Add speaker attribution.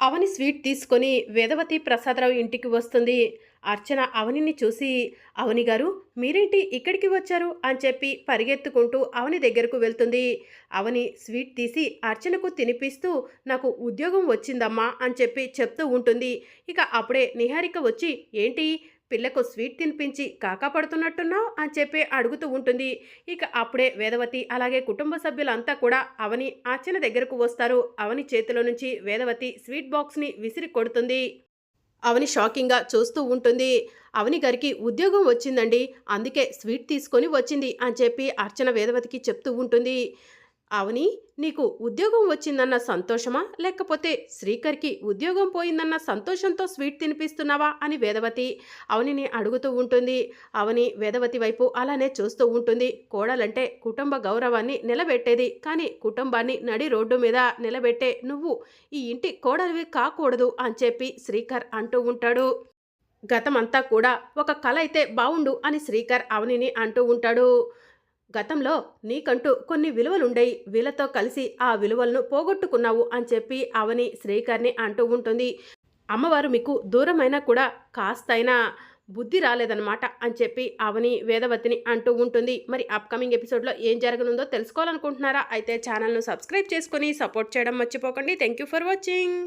Speaker 1: అవని sweet తీసుకొని వేదవతి ప్రసాదరావు ఇంటికి వస్తుంది. అర్చన అవనిని చూసి అవని గారు మీరేంటి ఇక్కడికి వచ్చారు? అని చెప్పి పరిగెత్తుకుంటూ అవని దగ్గరకు వెళ్తుంది. అవని స్వీట్ తీసి అర్చనకు తినిపిస్తూ నాకు ఉద్యోగం వచ్చిందమ్మా అని చెప్పి చెప్తూ ఉంటుంది. ఇక అప్పుడే నిహారిక వచ్చి ఏంటి? పిల్లకు స్వీట్ తినిపించి కాకా పడుతున్నట్టున్నావు అని చెప్పి అడుగుతూ ఉంటుంది. ఇక అప్పుడే వేదవతి అలాగే కుటుంబ సభ్యులంతా కూడా అవని అర్చన దగ్గరకు వస్తారు. అవని చేతిలో నుంచి వేదవతి స్వీట్ బాక్స్ని విసిరి కొడుతుంది. అవని షాకింగ్గా చూస్తూ ఉంటుంది. అవని గారికి ఉద్యోగం వచ్చిందండి. అందుకే స్వీట్ తీసుకొని వచ్చింది అని చెప్పి అర్చన వేదవతికి చెప్తూ ఉంటుంది. అవని నీకు ఉద్యోగం వచ్చిందన్న సంతోషమా? లేకపోతే శ్రీకర్కి ఉద్యోగం పోయిందన్న సంతోషంతో స్వీట్ తినిపిస్తున్నావా? అని వేదవతి అవనిని అడుగుతూ ఉంటుంది. అవని వేదవతి వైపు అలానే చూస్తూ ఉంటుంది. కోడలంటే కుటుంబ గౌరవాన్ని నిలబెట్టేది. కానీ కుటుంబాన్ని నడి రోడ్డు మీద నిలబెట్టే నువ్వు ఈ ఇంటి కోడలివి కాకూడదు అని చెప్పి శ్రీకర్ అంటూ ఉంటాడు. గతమంతా కూడా ఒక కళ అయితే బావుండు అని శ్రీకర్ అవనిని అంటూ ఉంటాడు. గతంలో నీకంటూ కొన్ని విలువలుండయి. వీళ్ళతో కలిసి ఆ విలువలను పోగొట్టుకున్నావు అని చెప్పి అవని శ్రీకర్ని అంటూ ఉంటుంది. అమ్మవారు మీకు దూరమైనా కూడా కాస్తైనా బుద్ధి రాలేదన్నమాట అని చెప్పి అవని వేదవతిని అంటూ ఉంటుంది. మరి అప్కమింగ్ ఎపిసోడ్లో ఏం జరగనుందో తెలుసుకోవాలనుకుంటున్నారా? అయితే ఛానల్ను సబ్స్క్రైబ్ చేసుకొని సపోర్ట్ చేయడం మర్చిపోకండి. Thank you for watching